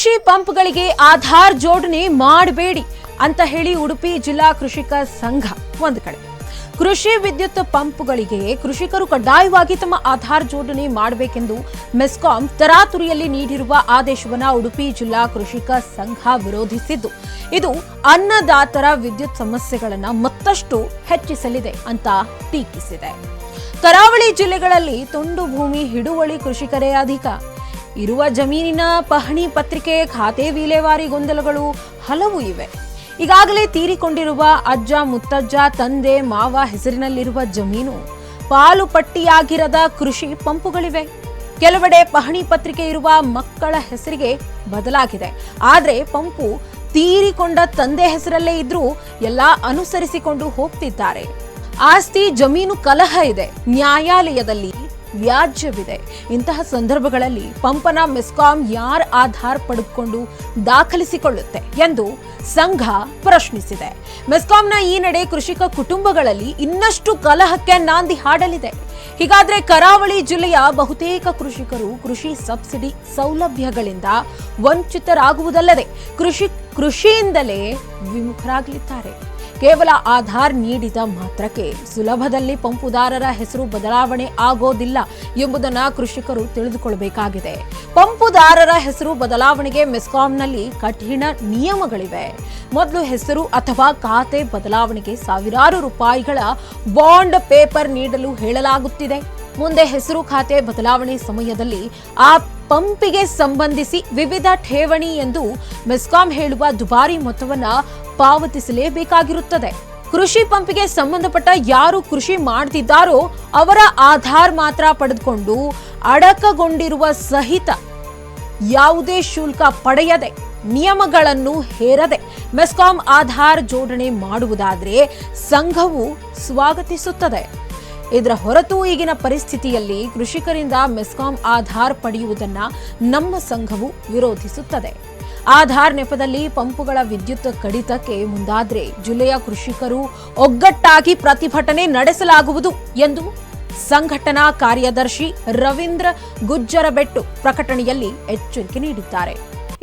ಕೃಷಿ ಪಂಪ್ಗಳಿಗೆ ಆಧಾರ್ ಜೋಡಣೆ ಮಾಡಬೇಡಿ ಅಂತ ಹೇಳಿ ಉಡುಪಿ ಜಿಲ್ಲಾ ಕೃಷಿಕ ಸಂಘ ಒಂದು ಕಡೆ. ಕೃಷಿ ವಿದ್ಯುತ್ ಪಂಪ್ಗಳಿಗೆ ಕೃಷಿಕರು ಕಡ್ಡಾಯವಾಗಿ ತಮ್ಮ ಆಧಾರ್ ಜೋಡಣೆ ಮಾಡಬೇಕೆಂದು ಮೆಸ್ಕಾಂ ತರಾತುರಿಯಲ್ಲಿ ನೀಡಿರುವ ಆದೇಶವನ್ನು ಉಡುಪಿ ಜಿಲ್ಲಾ ಕೃಷಿಕ ಸಂಘ ವಿರೋಧಿಸಿದ್ದು. ಇದು ಅನ್ನದಾತರ ವಿದ್ಯುತ್ ಸಮಸ್ಯೆಗಳನ್ನು ಮತ್ತಷ್ಟು ಹೆಚ್ಚಿಸಲಿದೆ ಅಂತ ಟೀಕಿಸಿದೆ. ಕರಾವಳಿ ಜಿಲ್ಲೆಗಳಲ್ಲಿ ತುಂಡು ಭೂಮಿ ಹಿಡುವಳಿ ಕೃಷಿಕರೇ ಅಧಿಕ. ಇರುವ ಜಮೀನಿನ ಪಹಣಿ ಪತ್ರಿಕೆ, ಖಾತೆ ವಿಲೇವಾರಿ ಗೊಂದಲಗಳು ಹಲವು ಇವೆ. ಈಗಾಗಲೇ ತೀರಿಕೊಂಡಿರುವ ಅಜ್ಜ, ಮುತ್ತಜ್ಜ, ತಂದೆ, ಮಾವ ಹೆಸರಿನಲ್ಲಿರುವ ಜಮೀನು ಪಾಲು ಪಟ್ಟಿಯಾಗಿರದ ಕೃಷಿ ಪಂಪುಗಳಿವೆ. ಕೆಲವೆಡೆ ಪಹಣಿ ಪತ್ರಿಕೆ ಇರುವ ಮಕ್ಕಳ ಹೆಸರಿಗೆ ಬದಲಾಗಿದೆ. ಆದರೆ ಪಂಪು ತೀರಿಕೊಂಡ ತಂದೆ ಹೆಸರಲ್ಲೇ ಇದ್ರೂ ಎಲ್ಲ ಅನುಸರಿಸಿಕೊಂಡು ಹೋಗ್ತಿದ್ದಾರೆ. ಆಸ್ತಿ, ಜಮೀನು ಕಲಹ ಇದೆ. ನ್ಯಾಯಾಲಯದಲ್ಲಿ ವ್ಯಾಜ್ಯವಿದೆ. ಇಂತಹ ಸಂದರ್ಭಗಳಲ್ಲಿ ಪಂಪನ ಮೆಸ್ಕಾಂ ಯಾರ್ ಆಧಾರ್ ಪಡೆದುಕೊಂಡು ದಾಖಲಿಸಿಕೊಳ್ಳುತ್ತೆ ಎಂದು ಸಂಘ ಪ್ರಶ್ನಿಸಿದೆ. ಮೆಸ್ಕಾಂನ ಈ ನಡೆ ಕೃಷಿಕ ಕುಟುಂಬಗಳಲ್ಲಿ ಇನ್ನಷ್ಟು ಕಲಹಕ್ಕೆ ನಾಂದಿ ಹಾಡಲಿದೆ. ಹೀಗಾದ್ರೆ ಕರಾವಳಿ ಜಿಲ್ಲೆಯ ಬಹುತೇಕ ಕೃಷಿಕರು ಕೃಷಿ ಸಬ್ಸಿಡಿ ಸೌಲಭ್ಯಗಳಿಂದ ವಂಚಿತರಾಗುವುದಲ್ಲದೆ ಕೃಷಿ ಕೃಷಿಯಿಂದಲೇ ವಿಮುಖರಾಗಲಿದ್ದಾರೆ. ಕೇವಲ ಆಧಾರ್ ನೀಡಿದ ಮಾತ್ರಕ್ಕೆ ಸುಲಭದಲ್ಲಿ ಪಂಪುದಾರರ ಹೆಸರು ಬದಲಾವಣೆ ಆಗೋದಿಲ್ಲ ಎಂಬುದನ್ನ ಕೃಷಿಕರು ತಿಳಿದುಕೊಳ್ಳಬೇಕಾಗಿದೆ. ಪಂಪುದಾರರ ಹೆಸರು ಬದಲಾವಣೆಗೆ ಮೆಸ್ಕಾಂನಲ್ಲಿ ಕಠಿಣ ನಿಯಮಗಳಿವೆ. ಮೊದಲು ಹೆಸರು ಅಥವಾ ಖಾತೆ ಬದಲಾವಣೆಗೆ ಸಾವಿರಾರು ರೂಪಾಯಿಗಳ ಬಾಂಡ್ ಪೇಪರ್ ನೀಡಲು ಹೇಳಲಾಗುತ್ತಿದೆ. ಮುಂದೆ ಹೆಸರು ಖಾತೆ ಬದಲಾವಣೆ ಸಮಯದಲ್ಲಿ ಆ ಪಂಪಿಗೆ ಸಂಬಂಧಿಸಿ ವಿವಿಧ ಠೇವಣಿ ಎಂದು ಮೆಸ್ಕಾಂ ಹೇಳುವ ದುಬಾರಿ ಮೊತ್ತವನ್ನು ಪಾವತಿಸಲೇಬೇಕಾಗಿರುತ್ತದೆ. ಕೃಷಿ ಪಂಪಿಗೆ ಸಂಬಂಧಪಟ್ಟ ಯಾರು ಕೃಷಿ ಮಾಡ್ತಿದ್ದಾರೋ ಅವರ ಆಧಾರ್ ಮಾತ್ರ ಪಡೆದುಕೊಂಡು ಅಡಕಗೊಂಡಿರುವ ಸಹಿತ ಯಾವುದೇ ಶುಲ್ಕ ಪಡೆಯದೆ ನಿಯಮಗಳನ್ನು ಹೇರದೆ ಮೆಸ್ಕಾಂ ಆಧಾರ್ ಜೋಡಣೆ ಮಾಡುವುದಾದರೆ ಸಂಘವು ಸ್ವಾಗತಿಸುತ್ತದೆ. ಇದರ ಹೊರತು ಈಗಿನ ಪರಿಸ್ಥಿತಿಯಲ್ಲಿ ಕೃಷಿಕರಿಂದ ಮೆಸ್ಕಾಂ ಆಧಾರ್ ಪಡೆಯುವುದನ್ನ ನಮ್ಮ ಸಂಘವು ವಿರೋಧಿಸುತ್ತದೆ. ಆಧಾರ್ ನೆಪದಲ್ಲಿ ಪಂಪುಗಳ ವಿದ್ಯುತ್ ಕಡಿತಕ್ಕೆ ಮುಂದಾದ್ರೆ ಜಿಲ್ಲೆಯ ಕೃಷಿಕರು ಒಗ್ಗಟ್ಟಾಗಿ ಪ್ರತಿಭಟನೆ ನಡೆಸಲಾಗುವುದು ಎಂದು ಸಂಘಟನಾ ಕಾರ್ಯದರ್ಶಿ ರವೀಂದ್ರ ಗುಜ್ಜರಬೆಟ್ಟು ಪ್ರಕಟಣೆಯಲ್ಲಿ ಎಚ್ಚರಿಕೆ ನೀಡಿದ್ದಾರೆ.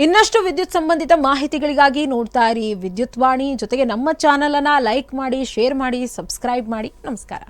ಇನ್ನಷ್ಟು ವಿದ್ಯುತ್ ಸಂಬಂಧಿತ ಮಾಹಿತಿಗಳಿಗಾಗಿ ನೋಡ್ತಾ ಇರಿ ವಿದ್ಯುತ್ ವಾಣಿ ಜೊತೆಗೆ ನಮ್ಮ ಚಾನೆಲ್ ಅನ್ನ ಲೈಕ್ ಮಾಡಿ, ಶೇರ್ ಮಾಡಿ, ಸಬ್ಸ್ಕ್ರೈಬ್ ಮಾಡಿ. ನಮಸ್ಕಾರ.